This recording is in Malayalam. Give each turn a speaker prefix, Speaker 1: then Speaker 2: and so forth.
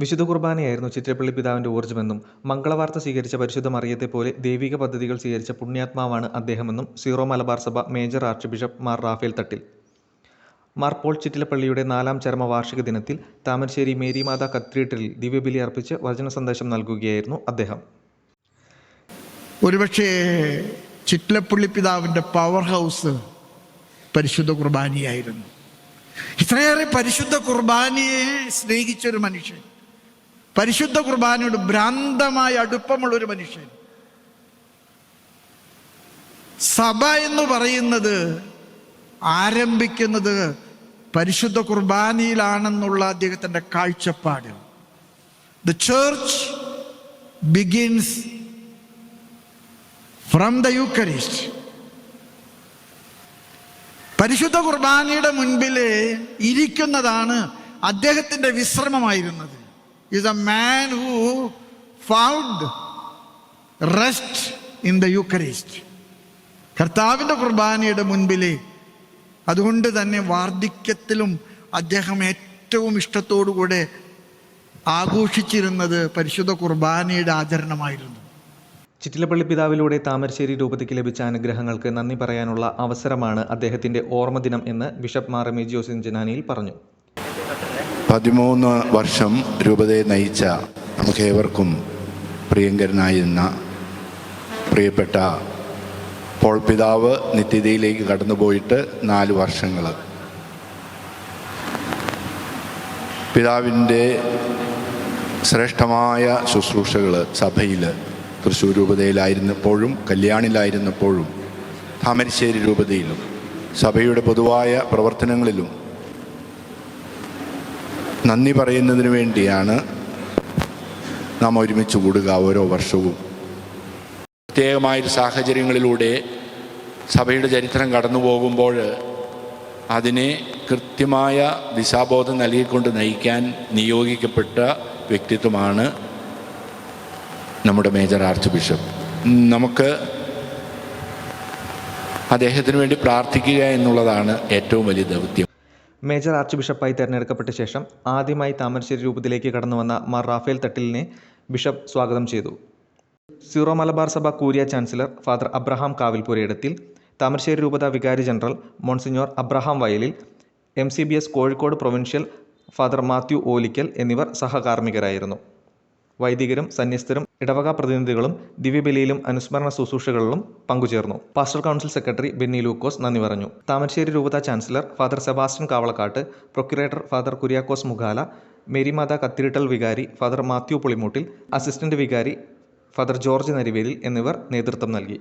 Speaker 1: വിശുദ്ധ കുർബാനയായിരുന്നു ചിത്രപ്പള്ളി പിതാവിന്റെ ഊർജമെന്നും മംഗളവാർത്ത സ്വീകരിച്ച പരിശുദ്ധ മറിയത്തെ പോലെ ദൈവിക പദ്ധതികൾ സ്വീകരിച്ച പുണ്യാത്മാവാണ് അദ്ദേഹമെന്നും സീറോ മലബാർ സഭ major archbishop Mar Rafale Thattil. Mar Paul ചിറ്റിലപ്പള്ളിയുടെ നാലാം ചരമ വാർഷിക ദിനത്തിൽ താമരശ്ശേരി മേരിമാത കത്തീഡ്രലിൽ ദിവ്യബലി അർപ്പിച്ച് വചന സന്ദേശം നൽകുകയായിരുന്നു അദ്ദേഹം.
Speaker 2: ഒരുപക്ഷേ ചിറ്റിലപ്പള്ളി പിതാവിന്റെ പവർ ഹൗസ് പരിശുദ്ധ കുർബാനയായിരുന്നു. ഇത്രയേറെ പരിശുദ്ധ കുർബാനയെ സ്നേഹിച്ചൊരു മനുഷ്യൻ പരിശുദ്ധ കുർബാനയോട് ഭ്രാന്തമായ അടുപ്പമുള്ള ഒരു മനുഷ്യൻ. സഭ എന്ന് പറയുന്നത് ആരംഭിക്കുന്നത് പരിശുദ്ധ കുർബാനയിലാണെന്നുള്ള അദ്ദേഹത്തിന്റെ കാഴ്ചപ്പാട്. The church begins from the Eucharist പരിശുദ്ധ കുർബാനയുടെ മുൻപിൽ ഇരിക്കുന്നതാണ് അദ്ദേഹത്തിന്റെ വിശ്രമമായിരുന്നത്. Is a man who found rest in the Eucharist കർത്താവിന്റെ കുർബാനയുടെ മുൻപിൽ അതുകൊണ്ട് തന്നെ വാർദ്ധക്യത്തിലും അദ്ദേഹം ഏറ്റവും ഇഷ്ടത്തോടുകൂടെ ആഘോഷിച്ചിരുന്നത് പരിശുദ്ധ കുർബാനയുടെ ആചരണമായിരുന്നു.
Speaker 1: ചിറ്റിലപ്പള്ളി പിതാവിലൂടെ താമരശ്ശേരി രൂപതയ്ക്ക് ലഭിച്ച അനുഗ്രഹങ്ങൾക്ക് നന്ദി പറയാനുള്ള അവസരമാണ് അദ്ദേഹത്തിന്റെ ഓർമ്മദിനം എന്ന് ബിഷപ്പ് മാർ ജോസിൻ ജനാനിയിൽ പറഞ്ഞു.
Speaker 3: പതിമൂന്ന് വർഷം രൂപതയെ നയിച്ച നമുക്കേവർക്കും പ്രിയങ്കരനായിരുന്ന പ്രിയപ്പെട്ട പോൾ പിതാവ് നിത്യതയിലേക്ക് കടന്നുപോയിട്ട് നാല് വർഷങ്ങൾ പിതാവിന്റെ ശ്രേഷ്ഠമായ ശുശ്രൂഷകൾ സഭയിൽ തൃശ്ശൂർ രൂപതയിലായിരുന്നപ്പോഴും കല്യാണിലായിരുന്നപ്പോഴും താമരശ്ശേരി രൂപതയിലും സഭയുടെ പൊതുവായ പ്രവർത്തനങ്ങളിലും നന്ദി പറയുന്നതിന് വേണ്ടിയാണ് നാം ഒരുമിച്ച് കൂടുക ഓരോ വർഷവും. പ്രത്യേകമായൊരു സാഹചര്യങ്ങളിലൂടെ സഭയുടെ ചരിത്രം കടന്നു പോകുമ്പോൾ അതിനെ കൃത്യമായ ദിശാബോധം നൽകിക്കൊണ്ട് നയിക്കാൻ നിയോഗിക്കപ്പെട്ട വ്യക്തിത്വമാണ് നമ്മുടെ മേജർ ആർച്ച് ബിഷപ്പ്. നമുക്ക് അദ്ദേഹത്തിന് വേണ്ടി പ്രാർത്ഥിക്കുക എന്നുള്ളതാണ് ഏറ്റവും വലിയ ദൗത്യം.
Speaker 1: മേജർ ആർച്ച് ബിഷപ്പായി തെരഞ്ഞെടുക്കപ്പെട്ട ശേഷം ആദ്യമായി താമരശ്ശേരി രൂപതയിലേക്ക് കടന്നുവന്ന മാർ റാഫേൽ തട്ടിലിനെ ബിഷപ്പ് സ്വാഗതം ചെയ്തു. സീറോ മലബാർ സഭ curia chancellor father Abraham Kavilpurayidathil Thamarassery രൂപത വികാരി general monsignor Abraham Vayalil M Kozhikode provincial father Mathew Olickal എന്നിവർ സഹകാർമ്മികരായിരുന്നു. വൈദികരും സന്യസ്തരും ഇടവക പ്രതിനിധികളും ദിവ്യബലിയിലും അനുസ്മരണ ശുശ്രൂഷകളിലും പങ്കുചേർന്നു. Pastor council secretary Benny Lukose നന്ദി പറഞ്ഞു. താമരശ്ശേരി രൂപത chancellor father Sebastian Kavalakkat procurator father Kuriakose Mukhala Marymatha cathedral വികാരി ഫാദർ മാത്യു പുളിമൂട്ടിൽ അസിസ്റ്റന്റ് വികാരി ഫാദർ ജോർജ് നരിവേലിൽ എന്നിവർ നേതൃത്വം നൽകി.